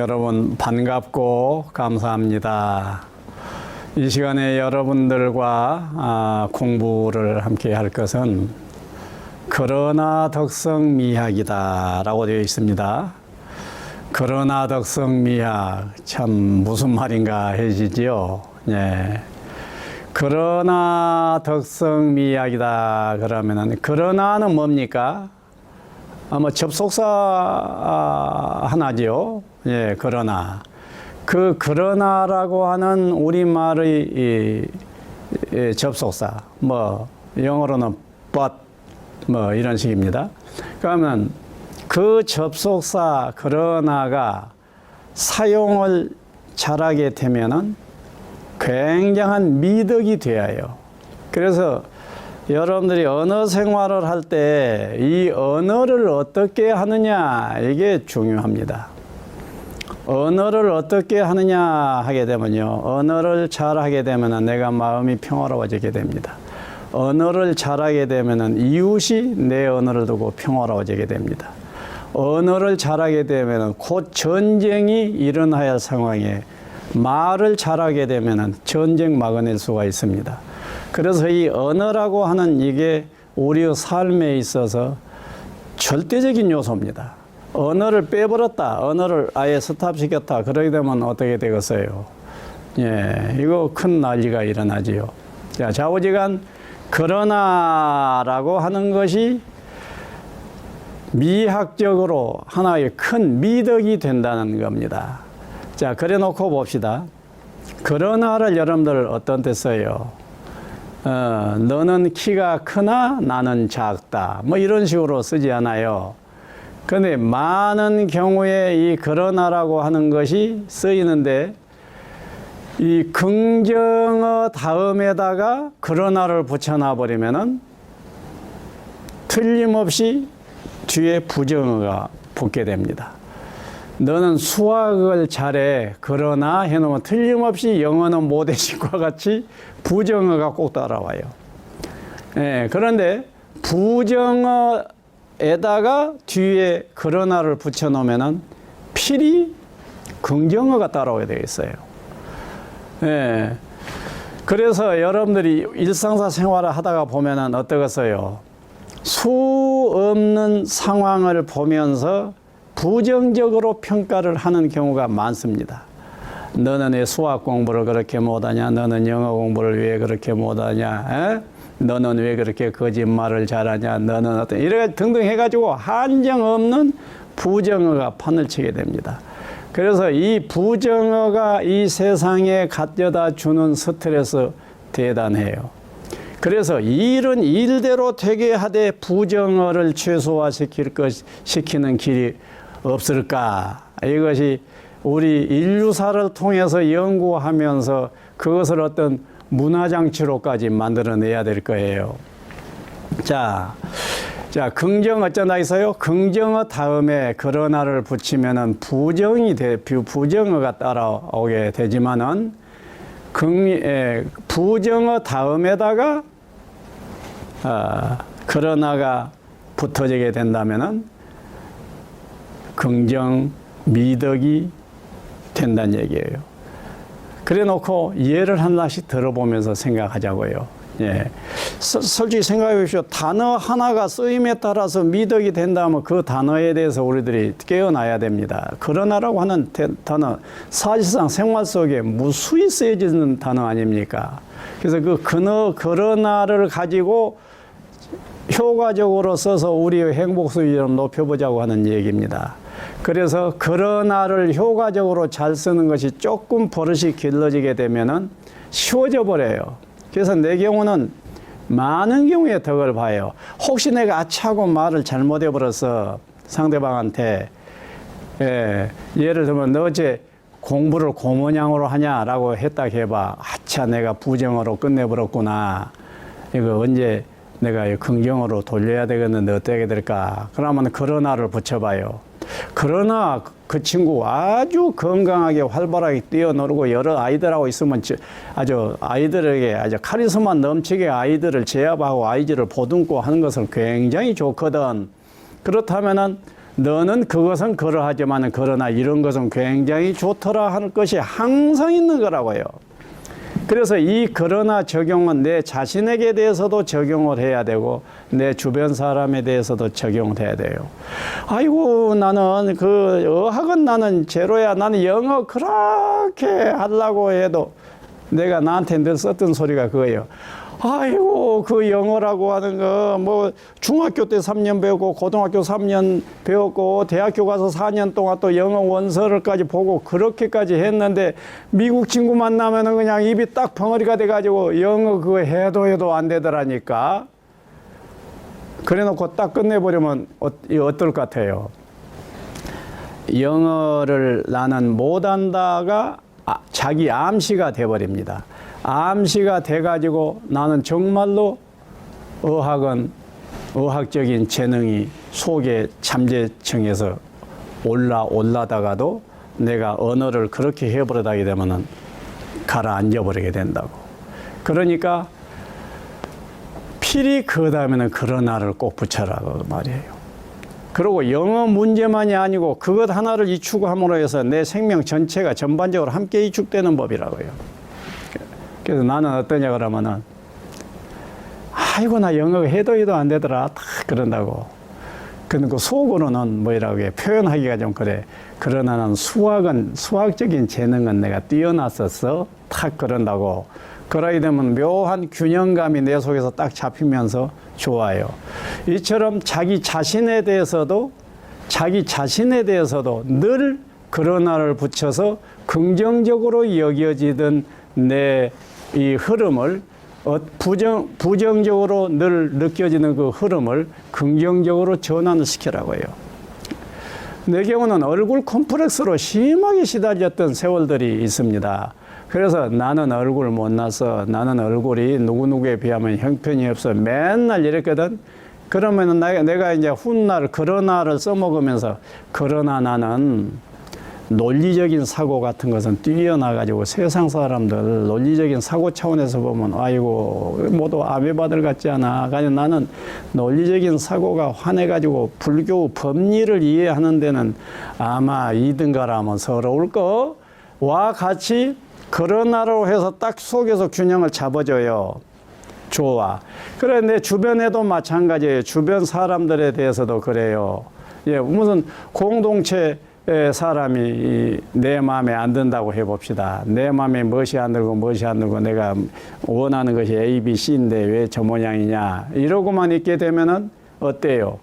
여러분 반갑고 감사합니다. 이 시간에 여러분들과 아, 공부를 함께 할 것은 그러나 덕성 미학이다라고 되어 있습니다. 그러나 덕성 미학 참 무슨 말인가 해지지요. 예. 그러나 덕성 미학이다 그러면은 그러나는 뭡니까? 아마 접속사 아, 하나지요. 예, 그러나 그 그러나라고 하는 우리말의 이, 이 접속사 뭐 영어로는 but 뭐 이런 식입니다. 그러면 그 접속사 그러나가 사용을 잘하게 되면은 굉장한 미덕이 되어요. 그래서 여러분들이 언어 생활을 할 때 이 언어를 어떻게 하느냐 이게 중요합니다. 언어를 어떻게 하느냐 하게 되면요. 언어를 잘 하게 되면 내가 마음이 평화로워지게 됩니다. 언어를 잘하게 되면 이웃이 내 언어를 두고 평화로워지게 됩니다. 언어를 잘하게 되면 곧 전쟁이 일어나야 할 상황에 말을 잘하게 되면 전쟁 막아낼 수가 있습니다. 그래서 이 언어라고 하는 이게 우리의 삶에 있어서 절대적인 요소입니다. 언어를 빼버렸다, 언어를 아예 스탑시켰다, 그러게 되면 어떻게 되겠어요? 예, 이거 큰 난리가 일어나지요. 자, 좌우지간 그러나라고 하는 것이 미학적으로 하나의 큰 미덕이 된다는 겁니다. 자, 그래 놓고 봅시다. 그러나를 여러분들 어떤 때 써요? 어, 너는 키가 크나 나는 작다. 뭐 이런 식으로 쓰지 않아요. 근데 많은 경우에 이 그러나라고 하는 것이 쓰이는데 이 긍정어 다음에다가 그러나를 붙여놔 버리면은 틀림없이 뒤에 부정어가 붙게 됩니다. 너는 수학을 잘해. 그러나 해놓으면 틀림없이 영어는 모대식과 같이 부정어가 꼭 따라와요. 예, 그런데 부정어 에다가 뒤에 그러나를 붙여놓으면은 필히 긍정어가 따라오게 되어 있어요. 예. 그래서 여러분들이 일상사 생활을 하다가 보면은 어떠겠어요? 수 없는 상황을 보면서 부정적으로 평가를 하는 경우가 많습니다. 너는 왜 수학 공부를 그렇게 못하냐? 너는 영어 공부를 왜 그렇게 못하냐? 에? 너는 왜 그렇게 거짓말을 잘하냐? 너는 어떤 이래 등등 해가지고 한정 없는 부정어가 판을 치게 됩니다. 그래서 이 부정어가 이 세상에 가져다 주는 스트레스 대단해요. 그래서 일은 일대로 되게 하되 부정어를 최소화시킬 것 시키는 길이 없을까? 이것이 우리 인류사를 통해서 연구하면서 그것을 어떤 문화장치로까지 만들어내야 될 거예요. 자, 자, 긍정 어쩌나 있어요? 긍정어 다음에 그러나를 붙이면은 부정이 돼, 부- 부정어가 따라오게 되지만은 긍, 에, 부정어 다음에다가 아, 그러나가 붙어지게 된다면은 긍정 미덕이 된다는 얘기예요. 그래 놓고 예를 하나씩 들어보면서 생각하자고요. 예. 서- 솔직히 생각해 보십시오. 단어 하나가 쓰임에 따라서 미덕이 된다면 그 단어에 대해서 우리들이 깨어나야 됩니다. 그러나라고 하는 대- 단어, 사실상 생활 속에 무수히 쓰여지는 단어 아닙니까? 그래서 그 그너, 그러나를 가지고 효과적으로 써서 우리의 행복 수준을 좀 높여보자고 하는 얘기입니다. 그래서 그러나를 효과적으로 잘 쓰는 것이 조금 버릇이 길러지게 되면은 쉬워져 버려요. 그래서 내 경우는 많은 경우에 덕을 봐요. 혹시 내가 아차고 말을 잘못해 버려서 상대방한테 예, 예를 들면 너 어제 공부를 고모양으로 하냐라고 했다 해봐. 아차 내가 부정어로 끝내버렸구나. 이거 언제 내가 이 긍정어로 돌려야 되겠는데 어떻게 될까? 그러면 그러나를 붙여봐요. 그러나 그 친구 아주 건강하게 활발하게 뛰어놀고 여러 아이들하고 있으면 저- 아주 아이들에게 아주 카리스마 넘치게 아이들을 제압하고 아이들을 보듬고 하는 것은 굉장히 좋거든. 그렇다면은 너는 그것은 그러하지만 그러나 이런 것은 굉장히 좋더라 하는 것이 항상 있는 거라고요. 그래서 이 그러나 적용은 내 자신에게 대해서도 적용을 해야 되고 내 주변 사람에 대해서도 적용을 해야 돼요. 아이고 나는 그 어학은 나는 제로야. 나는 영어 그렇게 하려고 해도 내가 나한테 늘 썼던 소리가 그거예요. 아이고 그 영어라고 하는 거 뭐 중학교 때 3년 배우고 고등학교 3년 배웠고 대학교 가서 4년 동안 또 영어 원서를까지 보고 그렇게까지 했는데 미국 친구 만나면은 그냥 입이 딱 벙어리가 돼 가지고 영어 그거 해도 해도 안 되더라니까. 그래 놓고 딱 끝내버리면 어, 어떨 것 같아요? 영어를 나는 못한다가 아, 자기 암시가 돼버립니다. 암시가 돼가지고 나는 정말로 어학은 어학적인 재능이 속에 잠재층에서 올라 올라다가도 내가 언어를 그렇게 해버리다게 되면은 가라앉아 버리게 된다고. 그러니까 필히 그 다음에는 그러나를 꼭 붙여라고 말이에요. 그리고 영어 문제만이 아니고 그것 하나를 이축함으로 해서 내 생명 전체가 전반적으로 함께 이축되는 법이라고요. 그래서 나는 어떠냐 그러면은 아이고 나 영어 해도 해도 안 되더라 딱 그런다고. 근데 그 속으로는 뭐라고 해 표현하기가 좀 그래. 그러나 는 수학은 수학적인 재능은 내가 뛰어났었어 탁 그런다고. 그러게 되면 묘한 균형감이 내 속에서 딱 잡히면서 좋아요. 이처럼 자기 자신에 대해서도 자기 자신에 대해서도 늘 그러나를 붙여서 긍정적으로 여겨지던 내 이 흐름을 어, 부정, 부정적으로 늘 느껴지는 그 흐름을 긍정적으로 전환을 시키라고 해요. 내 경우는 얼굴 콤플렉스로 심하게 시달렸던 세월들이 있습니다. 그래서 나는 얼굴 못나서 나는 얼굴이 누구누구에 비하면 형편이 없어 맨날 이랬거든. 그러면은 나- 내가 이제 훗날 그러나를 써먹으면서 그러나 나는 논리적인 사고 같은 것은 뛰어나가지고 세상 사람들 논리적인 사고 차원에서 보면 아이고 모두 아베바들 같지 않아. 가지고 나는 논리적인 사고가 환해가지고 불교 법리를 이해하는 데는 아마 이등가라면 서러울 거와 같이 그러나로 해서 딱 속에서 균형을 잡아줘요. 좋아. 그래, 내 주변에도 마찬가지예요. 주변 사람들에 대해서도 그래요. 예, 무슨 공동체 의 사람이 이내 마음에 안 든다고 해봅시다. 내 마음에 무엇이 안 들고 무엇이 안 들고 내가 원하는 것이 A, B, C인데 왜 저 모양이냐. 이러고만 있게 되면은 어때요?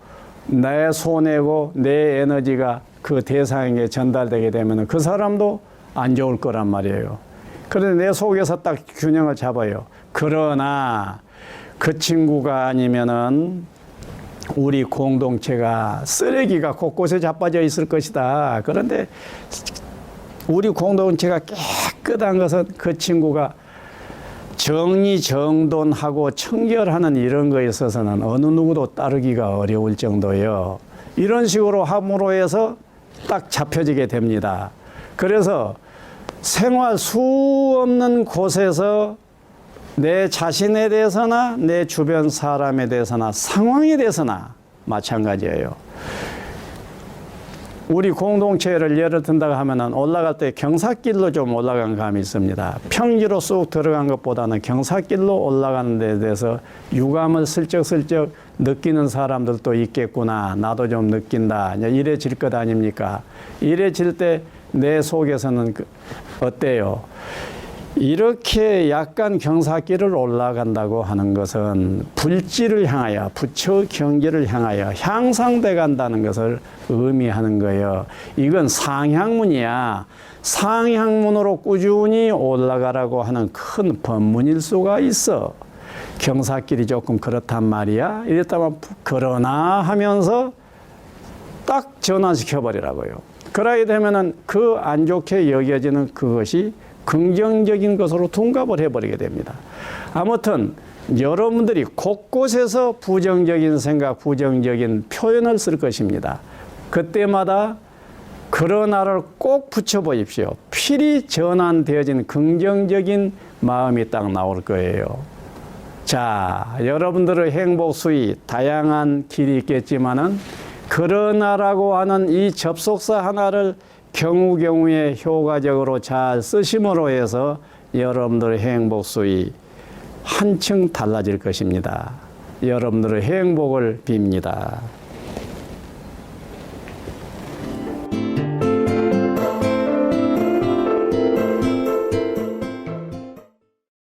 내 손해고 내 에너지가 그 대상에게 전달되게 되면은 그 사람도 안 좋을 거란 말이에요. 그런데 내 속에서 딱 균형을 잡아요. 그러나 그 친구가 아니면은 우리 공동체가 쓰레기가 곳곳에 자빠져 있을 것이다. 그런데 우리 공동체가 깨끗한 것은 그 친구가 정리정돈하고 청결하는 이런 거에 있어서는 어느 누구도 따르기가 어려울 정도예요. 이런 식으로 함으로 해서 딱 잡혀지게 됩니다. 그래서 생활 수 없는 곳에서 내 자신에 대해서나 내 주변 사람에 대해서나 상황에 대해서나 마찬가지예요. 우리 공동체를 예를 든다고 하면은 올라갈 때 경사길로 좀 올라간 감이 있습니다. 평지로 쑥 들어간 것보다는 경사길로 올라가는 데 대해서 유감을 슬쩍슬쩍 느끼는 사람들도 있겠구나. 나도 좀 느낀다. 이제 이래질 것 아닙니까? 이래 질 때 내 속에서는 그 어때요? 이렇게 약간 경사길을 올라간다고 하는 것은 불지를 향하여 부처 경계를 향하여 향상돼 간다는 것을 의미하는 거예요. 이건 상향문이야. 상향문으로 꾸준히 올라가라고 하는 큰 법문일 수가 있어. 경사길이 조금 그렇단 말이야. 이랬다면 그러나 하면서 딱 전환시켜 버리라고요. 그러게 되면은 그 안 좋게 여겨지는 그것이 긍정적인 것으로 둔갑을 해버리게 됩니다. 아무튼 여러분들이 곳곳에서 부정적인 생각, 부정적인 표현을 쓸 것입니다. 그때마다 그러나를 꼭 붙여보십시오. 필히 전환되어진 긍정적인 마음이 딱 나올 거예요. 자, 여러분들의 행복 수위 다양한 길이 있겠지만은 그러나라고 하는 이 접속사 하나를 경우 경우에 효과적으로 잘 쓰심으로 해서 여러분들의 행복 수위 한층 달라질 것입니다. 여러분들의 행복을 빕니다.